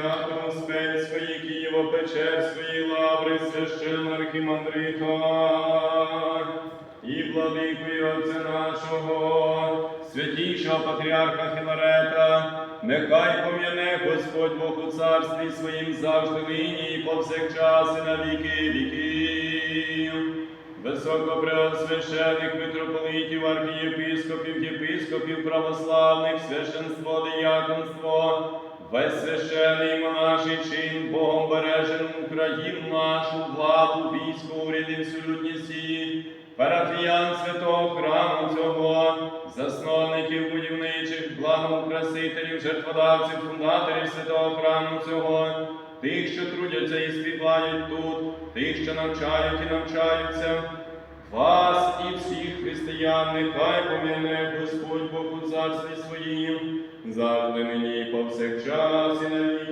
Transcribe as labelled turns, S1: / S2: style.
S1: Патріарха Мостецької, Києва, свої лаври, священ архімандрита і владикою Отця нашого, святійшого патріарха Філарета, нехай пом'яне Господь Бог у царстві своїм завжди нині і повсякчас, і на віки віків. Високопреосвящених митрополитів, архієпископів, єпископів, православних, священство, дияконство, весь священий монаший чин, Богом бережену Україну нашу, владу, військо, уряди, всю людність її, парафіян святого храму цього, засновників будівничих, благоукрасителів, жертводавців, фундаторів святого храму цього, тих, що трудяться і співають тут, тих, що навчають і навчаються. Вас і всіх християн, нехай поміне Господь Бог у царстві своїм, завжди нині і повсякчас і на